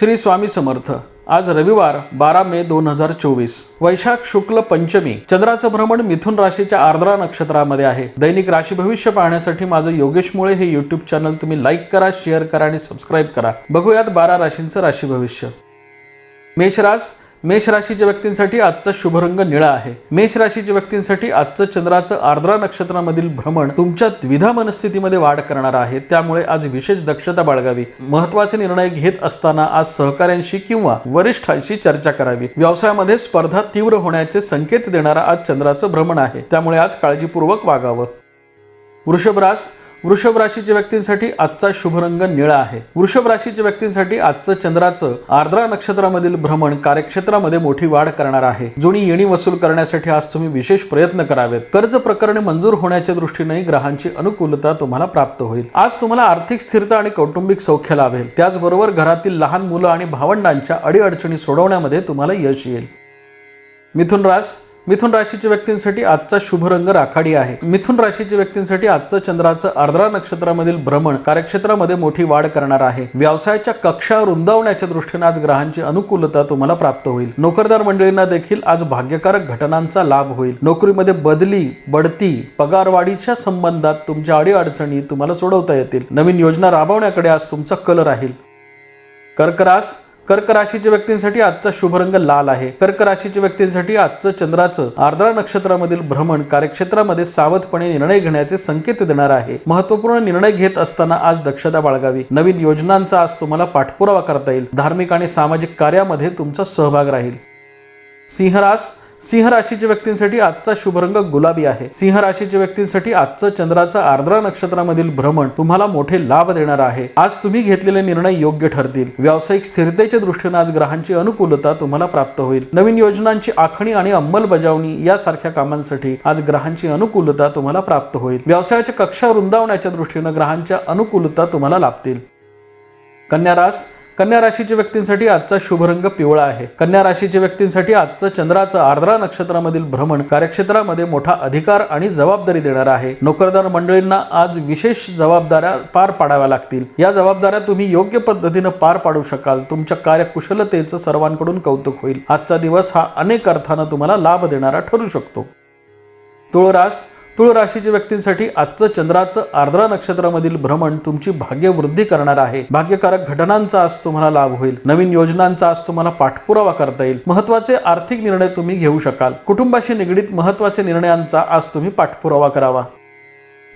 श्री स्वामी समर्थ. आज रविवार बारा मे दोन हजार चोवीस. वैशाख शुक्ल पंचमी. चंद्राचं भ्रमण मिथुन राशीच्या आर्द्रा नक्षत्रामध्ये आहे. दैनिक राशी भविष्य पाहण्यासाठी माझं योगेश मुळे हे युट्यूब चॅनल तुम्ही लाईक करा शेअर करा आणि सबस्क्राईब करा. बघूयात बारा राशींचं राशी भविष्य. मेषराज मेष राशीच्या व्यक्तींसाठी आजचा शुभरंग निळा आहे. मेष राशीच्या व्यक्तींसाठी आजचं चंद्राचं आर्द्रा नक्षत्रामधील भ्रमण तुमच्या द्विधा मनस्थितीमध्ये वाढ करणार आहे. त्यामुळे आज विशेष दक्षता बाळगावी. महत्त्वाचे निर्णय घेत असताना आज सहकाऱ्यांशी किंवा वरिष्ठांशी चर्चा करावी. व्यवसायामध्ये स्पर्धा तीव्र होण्याचे संकेत देणारा आज चंद्राचं भ्रमण आहे. त्यामुळे आज काळजीपूर्वक वागावं. वृषभ वृषभ राशीच्या व्यक्तींसाठी आजचा शुभ रंग निळा आहे. वृषभ राशीच्या व्यक्तींसाठी आजचं चंद्राचं आर्द्रा नक्षत्रामधील भ्रमण कार्यक्षेत्रामध्ये मोठी वाढ करणार आहे. जुनी येणी वसूल करण्यासाठी आज तुम्ही विशेष प्रयत्न करावेत. कर्ज प्रकरणे मंजूर होण्याच्या दृष्टीने ग्रहांची अनुकूलता तुम्हाला प्राप्त होईल. आज तुम्हाला आर्थिक स्थिरता आणि कौटुंबिक सौख्य लाभेल. त्याचबरोबर घरातील लहान मुलं आणि भावंडांच्या अडीअडचणी सोडवण्यामध्ये तुम्हाला यश येईल. मिथुन रास मिथुन राशीच्या व्यक्तींसाठी आजचा शुभ रंग राखाडी आहे. मिथुन राशीच्या व्यक्तींसाठी आजचं चंद्राचं आर्द्रा नक्षत्रामधील भ्रमण कार्यक्षेत्रामध्ये मोठी वाढ करणार आहे. व्यवसायाच्या कक्षा रुंदावण्याच्या दृष्टीने आज ग्रहांची अनुकूलता तुम्हाला प्राप्त होईल. नोकरदार मंडळींना देखील आज भाग्यकारक घटनांचा लाभ होईल. नोकरीमध्ये बदली बढती पगारवाढीच्या संबंधात तुमच्या अडीअडचणी तुम्हाला सोडवता येतील. नवीन योजना राबवण्याकडे आज तुमचा कल राहील. कर्करास कर्क राशीच्या व्यक्तींसाठी आजचा शुभ रंग लाल आहे. कर्क राशीच्या व्यक्तींसाठी आजचं चंद्राचं आर्द्रा नक्षत्रामधील भ्रमण कार्यक्षेत्रामध्ये सावधपणे निर्णय घेण्याचे संकेत देणार आहे. महत्त्वपूर्ण निर्णय घेत असताना आज दक्षता बाळगावी. नवीन योजनांचा आज तुम्हाला पाठपुरावा करता येईल. धार्मिक आणि सामाजिक कार्यामध्ये तुमचा सहभाग राहील. सिंहरास सिंह राशीच्या व्यक्तींसाठी आजचा शुभरंग गुलाबी आहे. सिंह राशीच्या व्यक्तींसाठी आजचं चंद्राचं आर्द्रा नक्षत्रामधील भ्रमण तुम्हाला मोठे लाभ देणार आहे. आज तुम्ही घेतलेले निर्णय योग्य ठरतील. व्यावसायिक स्थिरतेच्या दृष्टीने आज ग्रहांची अनुकूलता तुम्हाला प्राप्त होईल. नवीन योजनांची आखणी आणि अंमलबजावणी यासारख्या कामांसाठी आज ग्रहांची अनुकूलता तुम्हाला प्राप्त होईल. व्यवसायाच्या कक्षा रुंदावण्याच्या दृष्टीने ग्रहांच्या अनुकूलता तुम्हाला लाभतील. कन्या रास कन्या राशीच्या व्यक्तींसाठी आजचा शुभरंग पिवळा आहे. कन्या राशीच्या व्यक्तींसाठी आजचं चंद्राचं आर्द्रा नक्षत्रामधील भ्रमण कार्यक्षेत्रामध्ये मोठा अधिकार आणि जबाबदारी देणार आहे. नोकरदार मंडळींना आज विशेष जबाबदाऱ्या पार पाडाव्या लागतील. या जबाबदाऱ्या तुम्ही योग्य पद्धतीनं पार पाडू शकाल. तुमच्या कार्यकुशलतेचं सर्वांकडून कौतुक होईल. आजचा दिवस हा अनेक अर्थानं तुम्हाला लाभ देणारा ठरू शकतो. तुळरास तुळ राशीच्या व्यक्तींसाठी आजचं चंद्राचं आर्द्रा नक्षत्रामधील भ्रमण तुमची भाग्यवृद्धी करणार आहे. भाग्यकारक घटनांचा आज तुम्हाला लाभ होईल. नवीन योजनांचा आज तुम्हाला पाठपुरावा करता येईल. महत्त्वाचे आर्थिक निर्णय तुम्ही घेऊ शकाल. कुटुंबाशी निगडीत महत्त्वाचे निर्णयांचा आज तुम्ही पाठपुरावा करावा.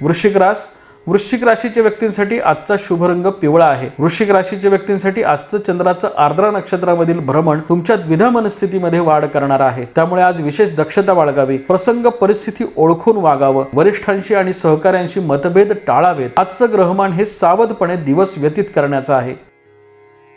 वृश्चिक रास वृश्चिक राशीच्या व्यक्तींसाठी आजचा शुभ रंग पिवळा आहे. वृश्चिक राशीच्या व्यक्तींसाठी आजचं चंद्राचं आर्द्रा नक्षत्रामधील भ्रमण तुमच्या द्विधा मनस्थितीमध्ये वाढ करणार आहे. त्यामुळे आज विशेष दक्षता बाळगावी. प्रसंग परिस्थिती ओळखून वागावं. वरिष्ठांशी आणि सहकाऱ्यांशी मतभेद टाळावेत. आजचं ग्रहमान हे सावधपणे दिवस व्यतीत करण्याचं आहे.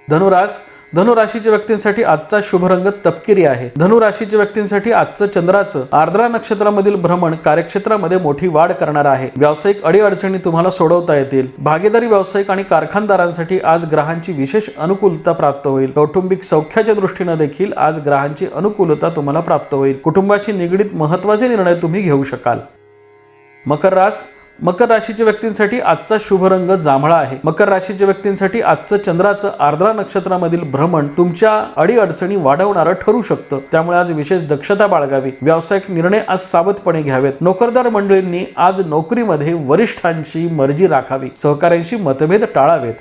धनुरास धनुराशीच्या व्यक्तींसाठी आजचा शुभ रंग तपकिरी आहे. धनुराशीच्या व्यक्तींसाठी आजचं चंद्राचं आर्द्रा नक्षत्रामधील भ्रमण कार्यक्षेत्रामध्ये मोठी वाढ करणार आहे. व्यावसायिक अडीअडचणी तुम्हाला सोडवता येतील. भागीदारी व्यावसायिक आणि कारखानदारांसाठी आज ग्रहांची विशेष अनुकूलता प्राप्त होईल. कौटुंबिक सौख्याच्या दृष्टीने देखील आज ग्रहांची अनुकूलता तुम्हाला प्राप्त होईल. कुटुंबाशी निगडीत महत्त्वाचे निर्णय तुम्ही घेऊ शकाल. मकर रास मकर राशीच्या व्यक्तींसाठी आजचा शुभ रंग जांभळा आहे. मकर राशीच्या व्यक्तींसाठी आजचं चंद्राचं आर्द्रा नक्षत्रामधील भ्रमण तुमच्या अडीअडचणी वाढवणारं ठरू शकतं. त्यामुळे आज विशेष दक्षता बाळगावी. व्यावसायिक निर्णय आज सावधपणे घ्यावेत. नोकरदार मंडळींनी आज नोकरीमध्ये वरिष्ठांची मर्जी राखावी. सहकाऱ्यांशी मतभेद टाळावेत.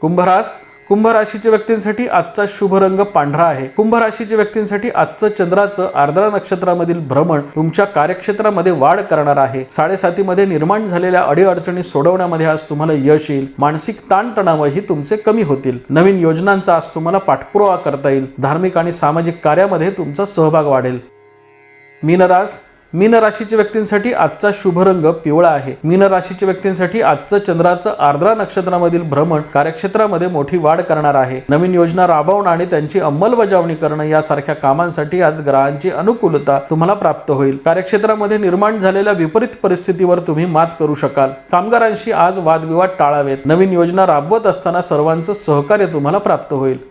कुंभरास कुंभ राशीच्या व्यक्तींसाठी आजचा शुभ रंग पांढरा आहे. कुंभ राशीच्या व्यक्तींसाठी आजचं चंद्राचं आर्द्रा नक्षत्रामधील भ्रमण तुमच्या कार्यक्षेत्रामध्ये वाढ करणार आहे. साडेसातीमध्ये निर्माण झालेल्या अडीअडचणी सोडवण्यामध्ये आज तुम्हाला यश येईल. मानसिक ताणतणावही तुमचे कमी होतील. नवीन योजनांचा आज तुम्हाला पाठपुरावा करता येईल. धार्मिक आणि सामाजिक कार्यामध्ये तुमचा सहभाग वाढेल. मीनरास मीन राशीच्या व्यक्तींसाठी आजचा शुभ रंग पिवळा आहे. मीन राशीच्या व्यक्तींसाठी आजचं चंद्राचं आर्द्रा नक्षत्रामधील भ्रमण कार्यक्षेत्रामध्ये मोठी वाढ करणार आहे. नवीन योजना राबवणं आणि त्यांची अंमलबजावणी करणं यासारख्या कामांसाठी आज ग्रहांची अनुकूलता तुम्हाला प्राप्त होईल. कार्यक्षेत्रामध्ये निर्माण झालेल्या विपरीत परिस्थितीवर तुम्ही मात करू शकाल. कामगारांशी आज वादविवाद टाळावेत. नवीन योजना राबवत असताना सर्वांचं सहकार्य तुम्हाला प्राप्त होईल.